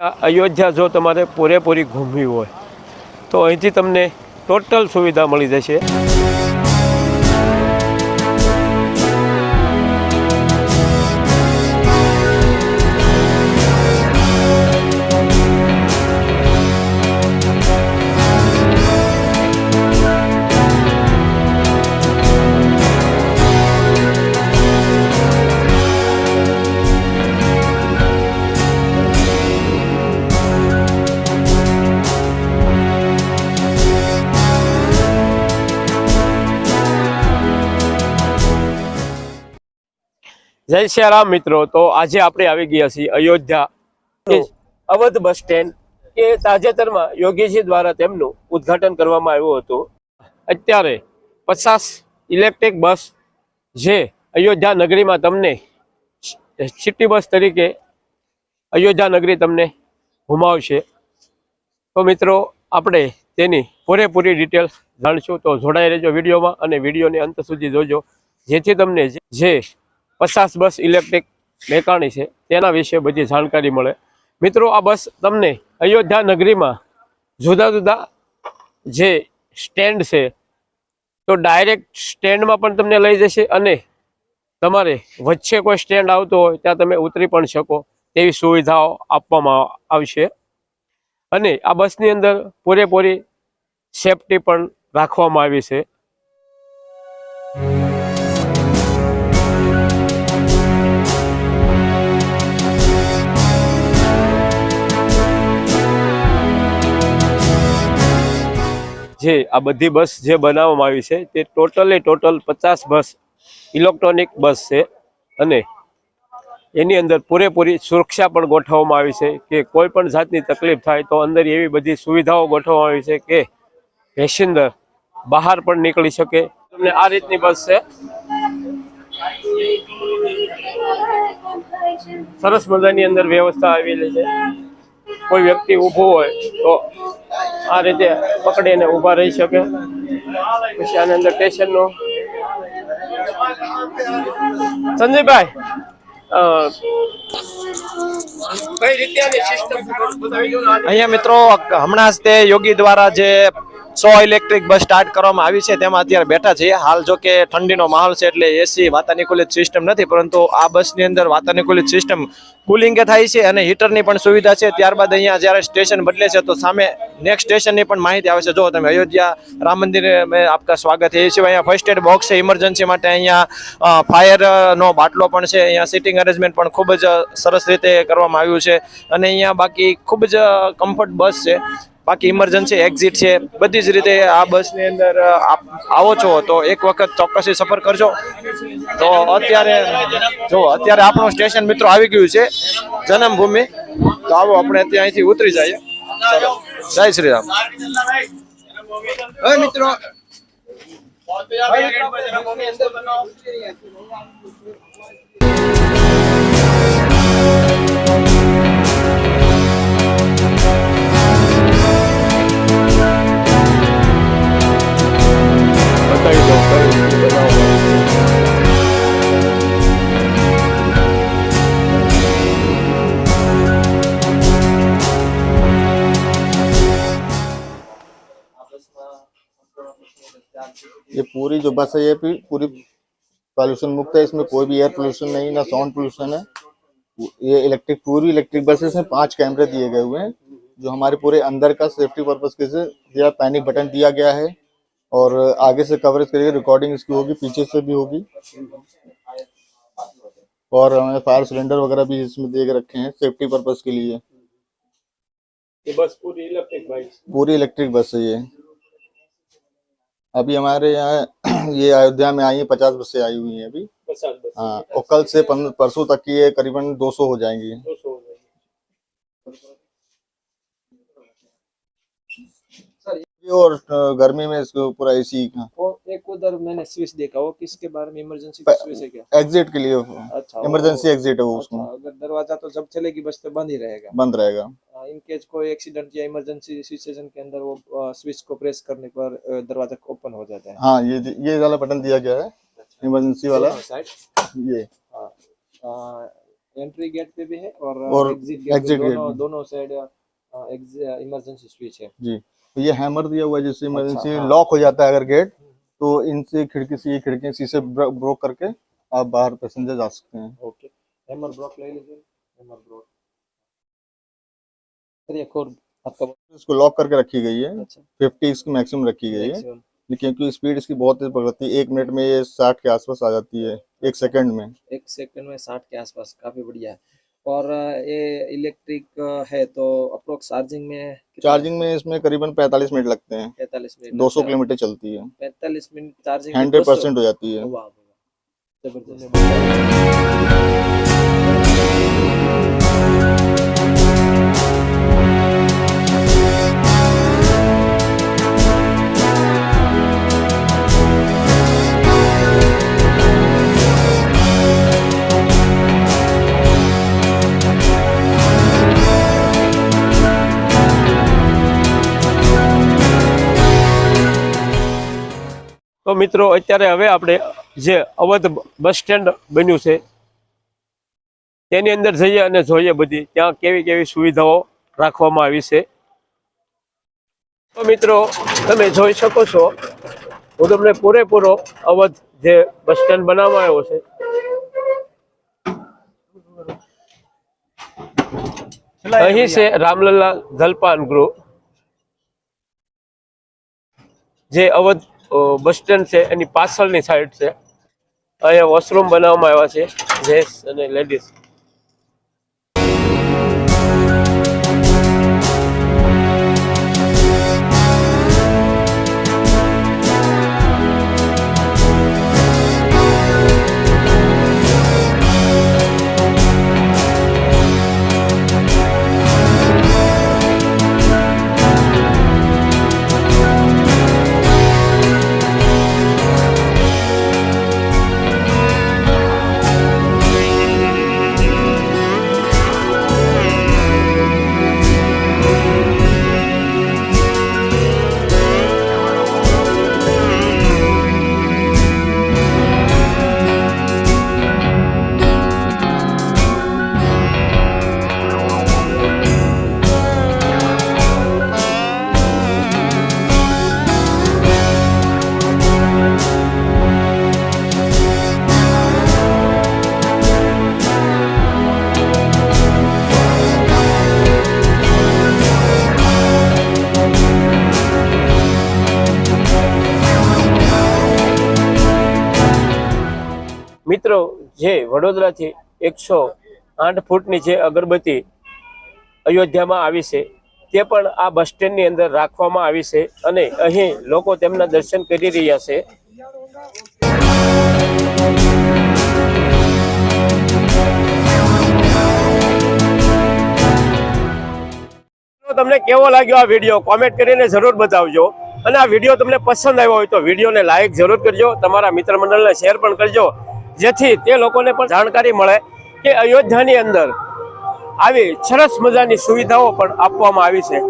અયોધ્યા જો તમારે પૂરેપૂરી ઘૂમવી હોય તો અહીંથી તમને ટોટલ સુવિધા મળી જશે. જય શ્રી રામ મિત્રો. તો આજે આપણે આવી ગયા છીએ અયોધ્યા અવધ બસ સ્ટેન્ડ કે તાજેતરમાં યોગીજી દ્વારા તેમનું ઉદ્ઘાટન કરવામાં આવ્યું હતું. અત્યારે પચાસ ઇલેક્ટ્રિક બસ જે અયોધ્યા નગરીમાં તમને સિટી બસ તરીકે અયોધ્યા નગરી તમને ઘુમાવશે તો મિત્રો આપણે તેની પૂરેપૂરી ડિટેલ્સ જાણશું. તો જોડાઈ રહેજો વિડીયોમાં અને વિડીયોને અંત સુધી જોજો. જેથી તમને જે પચાસ બસ ઇલેક્ટ્રિક મેકાણી છે. તેના વિશે બધી જાણકારી મળે. મિત્રો, આ બસ તમને અયોધ્યા નગરીમાં જુદા જુદા જે સ્ટેન્ડ છે, તો ડાયરેક્ટ સ્ટેન્ડમાં પણ તમને લઈ જશે અને તમારે વચ્ચે કોઈ સ્ટેન્ડ આવતો હોય, ત્યાં તમે ઉતરી પણ શકો. તેવી સુવિધાઓ આપવામાં આવશે. અને આ બસની અંદર પૂરેપૂરી સેફટી પણ રાખવામાં આવી છે. જે આ બધી બસ જે બનાવવામાં આવી છે તે ટોટલી ટોટલ પચાસ બસ ઇલેક્ટ્રોનિક બસ છે અને એની અંદર પૂરેપૂરી સુરક્ષા પણ ગોઠવવામાં આવી છે કે કોઈ પણ જાતની તકલીફ થાય તો અંદર એવી બધી સુવિધાઓ ગોઠવવામાં આવી છે કે પેસેન્જર બહાર પણ નીકળી શકે. તમને આ રીતની બસ છે. સરસ મજાની અંદર વ્યવસ્થા આવેલી છે. કોઈ વ્યક્તિ ઊભો હોય તો આ રીતે પકડીને ઊભા રહી શકે પછી આની અંદર સ્ટેશનનો સંજયભાઈ. અહીંયા મિત્રો, હમણાં જ તે યોગી દ્વારા જે સો ઇલેક્ટ્રિક બસ સ્ટાર્ટ કરવામાં આવી છે. તેમાં અત્યારે બેઠા છીએ. હાલ જો કે ઠંડીનો માહોલ છે એટલે એસી વાતાનુકૂલિત સિસ્ટમ નથી, પરંતુ આ બસની અંદર વાતાનુકૂલિત સિસ્ટમ કુલિંગે થાય છે અને હીટરની પણ સુવિધા છે. ત્યારબાદ અહીંયા જ્યારે સ્ટેશન બદલે છે, તો સામે નેક્સ્ટ સ્ટેશનની પણ માહિતી આવે છે. જો તમે અયોધ્યા રામ મંદિરે મેં આપકા સ્વાગત છે. એ સિવાય અહીંયા ફર્સ્ટ એડ બોક્સ છે ઇમરજન્સી માટે અહીંયા ફાયરનો બાટલો પણ છે. અહીંયા સિટિંગ અરેન્જમેન્ટ પણ ખૂબ જ સરસ રીતે કરવામાં આવ્યું છે. અને અહીંયા બાકી ખૂબ જ કમ્ફર્ટ બસ છે. બાકી ઇમરજન્સી એક્ઝિટ છે, બધી જ રીતે આ બસની અંદર આવો છો તો એક વખત ચોક્કસથી સફર કરજો. તો અત્યારે, જો, અત્યારે આપણું સ્ટેશન મિત્રો આવી ગયું છે, જન્મભૂમિ. તો આવો આપણે ત્યાંથી ઉતરી જઈએ. જય શ્રી રામ. મિત્રો બતાવી ये पूरी जो बस है ये भी पूरी पॉल्यूशन मुक्त है इसमें कोई भी एयर पोल्यूशन नहीं ना साउंड पोल्यूशन है। ये इलेक्ट्रिक पूरी इलेक्ट्रिक बस में पाँच कैमरे दिए गए हुए हैं जो हमारे पूरे अंदर का सेफ्टी पर्पज के से दिया पैनिक बटन दिया गया है। और आगे से कवरेज करिए रिकॉर्डिंग इसकी होगी पीछे से भी होगी। और हमें फायर सिलेंडर वगैरह भी इसमें दे रखे हैं सेफ्टी पर्पज के लिए। ये बस पूरी इलेक्ट्रिक बाइक पूरी इलेक्ट्रिक बस है ये। अभी हमारे यहाँ ये अयोध्या में आई है पचास बसें आई हुई है अभी। हाँ और कल से परसों तक की ये करीबन 200 हो जाएँगी। दो सौ हो जाएँगी। और गर्मी में इसको पूरा एसी वो एक उधर मैंने स्विच देखा वो किसके बारे में इमरजेंसी का स्विच है क्या? एग्जिट के लिए अच्छा इमरजेंसी एग्जिट है वो अच्छा, उसमें अगर दरवाज़ा तो जब चलेगी बस तो बंद ही रहेगा। बंद रहेगा। इन केस कोई एक्सीडेंट या इमरजेंसी सिचुएशन के अंदर वो स्विच को प्रेस करने पर दरवाज़ा ओपन हो जाता है। हाँ ये ये वाला बटन दिया गया है इमरजेंसी वाला। ये। हाँ एंट्री गेट पे भी है और और एग्जिट गेट दोनों दोनों साइड इमरजेंसी स्विच है। जी तो ये हैमर दिया हुआ है जिससे इमरजेंसी हाँ। लॉक हो जाता है अगर गेट तो इनसे खिड़की से ये खिड़की शीशे ब्रोक करके आप बाहर पैसेंजर जा सकते हैं। ओके। हैमर ब्लॉक ले लीजिए। हैमर ब्लॉक सर एक और आपका इसको लॉक करके रखी गई है। अच्छा। फिफ्टी इसकी मैक्सिमम रखी गई है। लेकिन क्योंकि स्पीड इसकी बहुत तेज पकड़ती है एक मिनट में ये साठ के आसपास आ जाती है एक सेकंड में। एक सेकंड में साठ के आसपास काफ़ी बढ़िया। है और ये इलेक्ट्रिक है तो अप्रोक्स चार्जिंग में चार्जिंग में इसमें करीबन 45 मिनट लगते हैं। पैंतालीस मिनट 200 किलोमीटर चलती है। पैंतालीस मिनट चार्जिंग हंड्रेड परसेंट हो जाती है। वाह ज़बरदस्त। મિત્રો, અત્યારે હવે આપણે જે અવધ બસ સ્ટેન્ડ બન્યું છે, તેની અંદર જઈએ અને જોઈએ બધી, ત્યાં કેવી કેવી સુવિધાઓ રાખવામાં આવી છે. મિત્રો, તમે જોઈ શકો છો, હું તમને પૂરેપૂરો અવધ જે બસ સ્ટેન્ડ બનાવવામાં આવ્યો છે, અહીં છે રામલલા જલપાન ગૃહ, જે અવધ બસ સ્ટેન્ડ છે, એની પાછળની સાઈડ છે. અહીંયા વોશરૂમ બનાવવામાં આવ્યા છે, જેન્ટ્સ અને લેડીઝ મિત્રો, જે વડોદરાથી એકસો આઠ ફૂટની જે અગરબત્તી અયોધ્યામાં આવી છે, તે પણ આ બસ સ્ટેન્ડની અંદર રાખવામાં આવી છે અને અહીં લોકો તેમના દર્શન કરી રહ્યા છે. તમને કેવો લાગ્યો આ વીડિયો? કોમેન્ટ કરીને જરૂર બતાવજો. અને આ વીડિયો તમને પસંદ આવ્યો હોય તો વિડીયોને લાઇક જરૂર કરજો. તમારા મિત્ર મંડળને શેર પણ કરજો. જેથી તે લોકોને પણ જાણકારી મળે કે અયોધ્યાની અંદર આવી સરસ મજાની સુવિધાઓ પણ આપવામાં આવી છે.